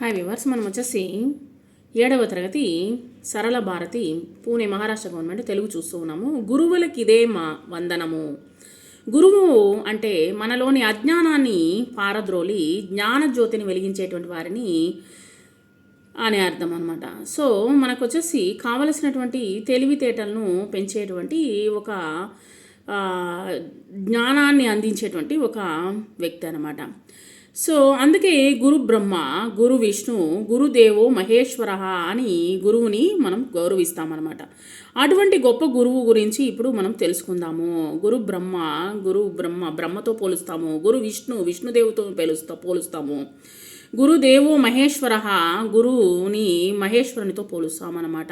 Hi viewers మనం వచ్చేసి ఏడవ తరగతి సరళ భారతి పూణే మహారాష్ట్ర గవర్నమెంట్ తెలుగు చూస్తూ ఉన్నాము. గురువులకి ఇదే మా వందనము. గురువు అంటే మనలోని అజ్ఞానాన్ని పారద్రోలి జ్ఞానజ్యోతిని వెలిగించేటువంటి వారిని అనే అర్థం అనమాట సో మనకు వచ్చేసి కావలసినటువంటి తెలివితేటలను పెంచేటువంటి ఒక జ్ఞానాన్ని అందించేటువంటి ఒక వ్యక్తి అనమాట సో అందుకే గురు బ్రహ్మ గురు విష్ణు గురుదేవో మహేశ్వర అని గురువుని మనం గౌరవిస్తామన్నమాట. అటువంటి గొప్ప గురువు గురించి ఇప్పుడు మనం తెలుసుకుందాము. గురు బ్రహ్మ గురు బ్రహ్మ బ్రహ్మతో పోలుస్తాము. గురు విష్ణు విష్ణుదేవుతో పోలుస్తా పోలుస్తాము. గురుదేవో మహేశ్వర గురువుని మహేశ్వరునితో పోలుస్తామన్నమాట.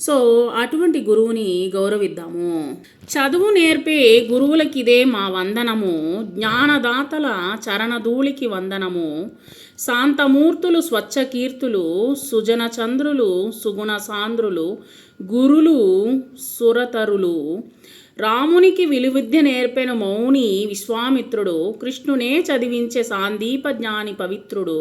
సో అటువంటి గురువుని గౌరవిద్దాము. చదువు నేర్పే గురువులకి ఇదే మా వందనము. జ్ఞానదాతల చరణధూళికి వందనము. శాంతమూర్తులు స్వచ్ఛకీర్తులు సుజన చంద్రులు సుగుణ సాంద్రులు గురులు సురతరులు. రామునికి విలువిద్య నేర్పిన మౌని విశ్వామిత్రుడు కృష్ణునే చదివించే సాందీప జ్ఞాని పవిత్రుడు.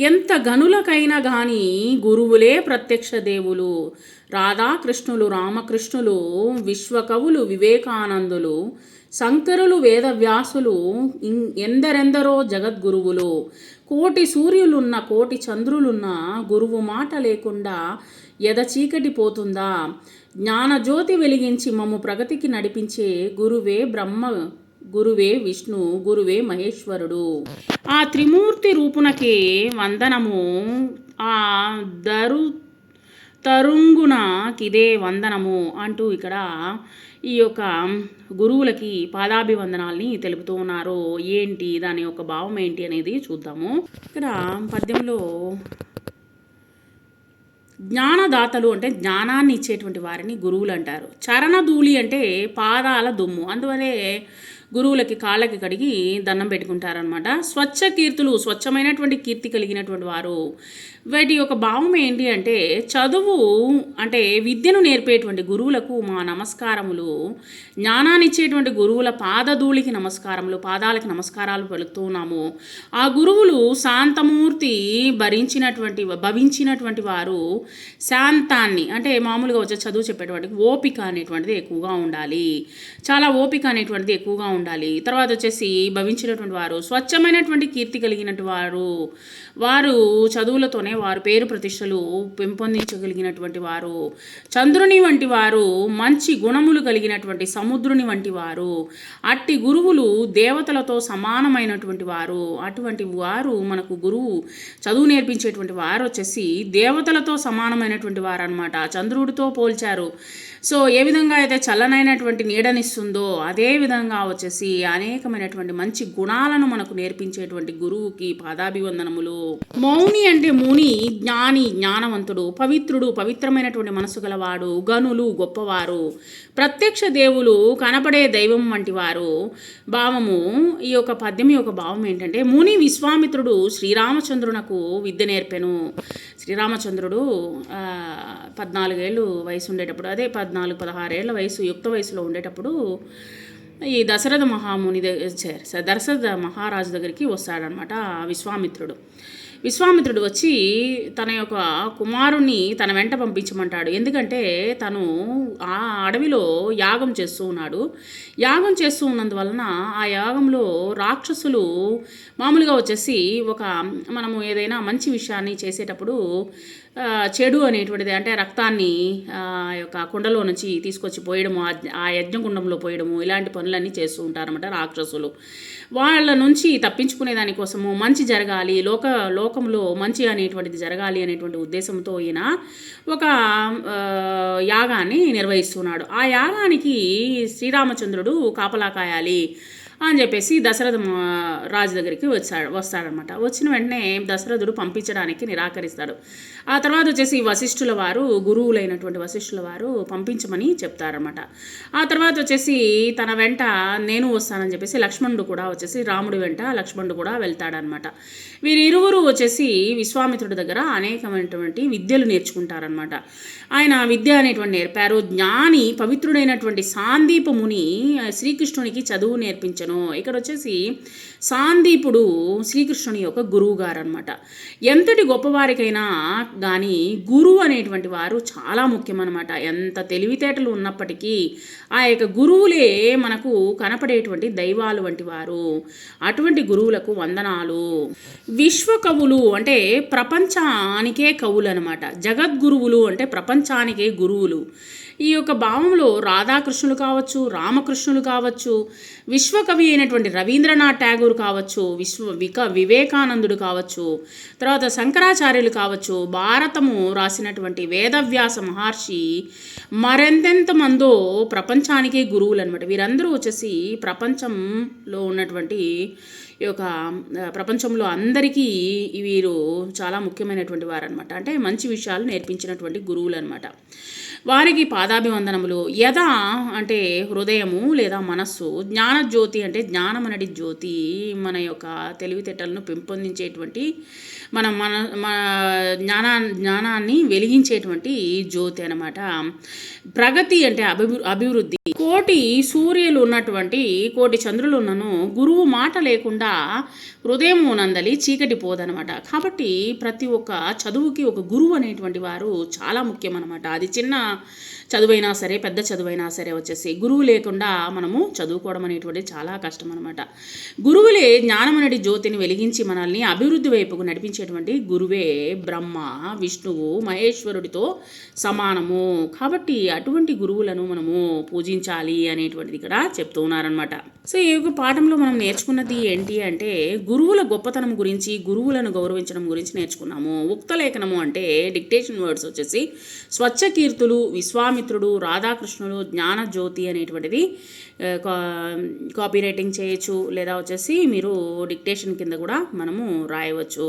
ఎంత గనులకైనా గాని గురువులే ప్రత్యక్ష దేవులు. రాధాకృష్ణులు రామకృష్ణులు విశ్వకవులు వివేకానందులు శంకరులు వేదవ్యాసులు ఇం- ఎందరెందరో జగద్గురువులు. కోటి సూర్యులున్న కోటి చంద్రులున్న గురువు మాట లేకుండా ఎద చీకటి పోతుందా? జ్ఞానజ్యోతి వెలిగించి మమ్ము ప్రగతికి నడిపించే గురువే బ్రహ్మ గురువే విష్ణు గురువే మహేశ్వరుడు. ఆ త్రిమూర్తి రూపునకే వందనము. ఆ దరు తరుంగున కిదే వందనము అంటూ ఇక్కడ ఈ యొక్క గురువులకి పాదాభివందనాల్ని తెలుపుతూ ఉన్నారు. ఏంటి దాని యొక్క భావం ఏంటి అనేది చూద్దాము. ఇక్కడ పద్యంలో జ్ఞానదాతలు అంటే జ్ఞానాన్ని ఇచ్చేటువంటి వారిని గురువులు అంటారు. చరణధూళి అంటే పాదాల దుమ్ము. అందువలే గురువులకి కాళ్ళకి కడిగి దండం పెట్టుకుంటారనమాట స్వచ్ఛ కీర్తులు స్వచ్ఛమైనటువంటి కీర్తి కలిగినటువంటి వారు. వాటి యొక్క భావం ఏంటి అంటే చదువు అంటే విద్యను నేర్పేటువంటి గురువులకు మా నమస్కారములు. జ్ఞానాన్ని ఇచ్చేటువంటి గురువుల పాదధూళికి నమస్కారములు పాదాలకి నమస్కారాలు పలుకుతున్నాము ఆ గురువులు శాంతమూర్తి భరించినటువంటి భవించినటువంటి వారు శాంతాన్ని అంటే మామూలుగా వచ్చే చదువు చెప్పేటువంటి ఓపిక అనేటువంటిది ఎక్కువగా ఉండాలి. చాలా ఓపిక అనేటువంటిది ఎక్కువగా ఉండాలి ఉండాలి. తర్వాత వచ్చేసి భవించినటువంటి వారు స్వచ్ఛమైనటువంటి కీర్తి కలిగినటువంటి వారు వారు చదువులతోనే వారు పేరు ప్రతిష్టలు పెంపొందించగలిగినటువంటి వారు చంద్రుని వంటి వారు మంచి గుణములు కలిగినటువంటి సముద్రుని వంటి వారు అట్టి గురువులు దేవతలతో సమానమైనటువంటి వారు అటువంటి వారు మనకు గురువు చదువు నేర్పించేటువంటి వారు వచ్చేసి దేవతలతో సమానమైనటువంటి వారు అనమాట చంద్రుడితో పోల్చారు. సో ఏ విధంగా అయితే చల్లనైనటువంటి నీడనిస్తుందో అదే విధంగా వచ్చేసి అనేకమైనటువంటి మంచి గుణాలను మనకు నేర్పించేటువంటి గురువుకి పాదాభివందనములు. మౌని అంటే ముని జ్ఞాని జ్ఞానవంతుడు పవిత్రుడు పవిత్రమైనటువంటి మనసు గలవాడు గనులు గొప్పవారు. ప్రత్యక్ష దేవులు కనపడే దైవం వంటి వారు. భావము ఈ యొక్క పద్యం యొక్క భావం ఏంటంటే ముని విశ్వామిత్రుడు శ్రీరామచంద్రునకు విద్య నేర్పెను. శ్రీరామచంద్రుడు పద్నాలుగేళ్ళు వయసు ఉండేటప్పుడు అదే పద్నాలుగు పదహారేళ్ళ వయసు యుక్త వయసులో ఉండేటప్పుడు ఈ దశరథ మహాముని దగ్గర దశరథ మహారాజు దగ్గరికి వస్తాడనమాట విశ్వామిత్రుడు. విశ్వామిత్రుడు వచ్చి తన యొక్క కుమారుణ్ణి తన వెంట పంపించమంటాడు. ఎందుకంటే తను ఆ అడవిలో యాగం చేస్తూ ఉన్నాడు. యాగం చేస్తూ ఉన్నందువలన ఆ యాగంలో రాక్షసులు మామూలుగా వచ్చేసి ఒక మనము ఏదైనా మంచి విషయాన్ని చేసేటప్పుడు చెడు అనేటువంటిది అంటే రక్తాన్ని ఆ యొక్క కుండలో నుంచి తీసుకొచ్చి పోయడము ఆ- ఆ యజ్ఞగుండంలో పోయడము ఇలాంటి పనులన్నీ చేస్తూ ఉంటారన్నమాట రాక్షసులు. వాళ్ళ నుంచి తప్పించుకునే దానికోసము మంచి జరగాలి లోక లోకంలో మంచి అనేటువంటిది జరగాలి అనేటువంటి ఉద్దేశంతో ఈయన ఒక యాగాన్ని నిర్వహిస్తున్నాడు. ఆ యాగానికి శ్రీరామచంద్రుడు కాపలా కాయాలి. అని చెప్పేసి దశరథ రాజు దగ్గరికి వచ్చాడు వస్తాడనమాట. వచ్చిన వెంటనే దశరథుడు పంపించడానికి నిరాకరిస్తాడు. ఆ తర్వాత వచ్చేసి వశిష్ఠుల వారు గురువులైనటువంటి వశిష్ఠుల వారు పంపించమని చెప్తారనమాట. ఆ తర్వాత వచ్చేసి తన వెంట నేను వస్తానని చెప్పేసి లక్ష్మణుడు కూడా వచ్చేసి రాముడి వెంట లక్ష్మణుడు కూడా వెళ్తాడనమాట. వీరిరువురు వచ్చేసి విశ్వామిత్రుడి దగ్గర అనేకమైనటువంటి విద్యలు నేర్చుకుంటారనమాట. ఆయన విద్య అనేటువంటి నేర్పారు. జ్ఞాని పవిత్రుడైనటువంటి సాందీప ముని శ్రీకృష్ణునికి చదువు నేర్పించను. వచ్చును ఇక్కడ వచ్చేసి సాందీపుడు శ్రీకృష్ణుని యొక్క గురువు గారు అనమాట ఎంతటి గొప్పవారికైనా కానీ గురువు అనేటువంటి వారు చాలా ముఖ్యమన్నమాట. ఎంత తెలివితేటలు ఉన్నప్పటికీ ఆ యొక్క గురువులే మనకు కనపడేటువంటి దైవాలు వంటి వారు. అటువంటి గురువులకు వందనాలు. విశ్వకవులు అంటే ప్రపంచానికే కవులు అనమాట జగద్గురువులు అంటే ప్రపంచానికే గురువులు. ఈ యొక్క భావంలో రాధాకృష్ణులు కావచ్చు రామకృష్ణులు కావచ్చు విశ్వకవి అయినటువంటి రవీంద్రనాథ్ ఠాగూర్ కావచ్చు విశ్వ విక వివేకానందుడు కావచ్చు తర్వాత శంకరాచార్యులు కావచ్చు భారతము రాసినటువంటి వేదవ్యాస మహర్షి మరెంతెంత మందో ప్రపంచానికే గురువులు అనమాట వీరందరూ వచ్చేసి ప్రపంచంలో ఉన్నటువంటి ఈ యొక్క ప్రపంచంలో అందరికీ వీరు చాలా ముఖ్యమైనటువంటి వారు అనమాట అంటే మంచి విషయాలు నేర్పించినటువంటి గురువులు అనమాట వారికి పాదాభివందనములు. యథ అంటే హృదయము లేదా మనస్సు జ్ఞానజ్యోతి అంటే జ్ఞానమనడి జ్యోతి మన యొక్క తెలివితేటలను పెంపొందించేటువంటి మన మన మన జ్ఞానా జ్ఞానాన్ని వెలిగించేటువంటి జ్యోతి అనమాట ప్రగతి అంటే అభివృ అభివృద్ధి. కోటి సూర్యులు ఉన్నటువంటి కోటి చంద్రులు ఉన్నను గురువు మాట లేకుండా హృదయం నందలి చీకటి పోదనమాట. కాబట్టి ప్రతి ఒక్క చదువుకి ఒక గురువు అనేటువంటి వారు చాలా ముఖ్యం అనమాట అది చిన్న చదువైనా సరే పెద్ద చదువైనా సరే వచ్చేసి గురువు లేకుండా మనము చదువుకోవడం అనేటువంటిది చాలా కష్టం అనమాట గురువులే జ్ఞానమనటి జ్యోతిని వెలిగించి మనల్ని అభివృద్ధి వైపుకు నడిపించేటువంటి గురువే బ్రహ్మ విష్ణువు మహేశ్వరుడితో సమానము. కాబట్టి అటువంటి గురువులను మనము పూజించాలి. అనేటువంటిది ఇక్కడ చెప్తూ ఉన్నారనమాట సో ఈ యొక్క పాఠంలో మనం నేర్చుకున్నది ఏంటి అంటే గురువుల గొప్పతనం గురించి గురువులను గౌరవించడం గురించి నేర్చుకున్నాము. ఉక్త లేఖనము అంటే డిక్టేషన్ వర్డ్స్ వచ్చేసి స్వచ్ఛ కీర్తులు విశ్వామిత్రుడు రాధాకృష్ణుడు జ్ఞానజ్యోతి అనేటువంటిది కా కాపీ రైటింగ్ చేయొచ్చు లేదా వచ్చేసి మీరు డిక్టేషన్ కింద కూడా మనము రాయవచ్చు.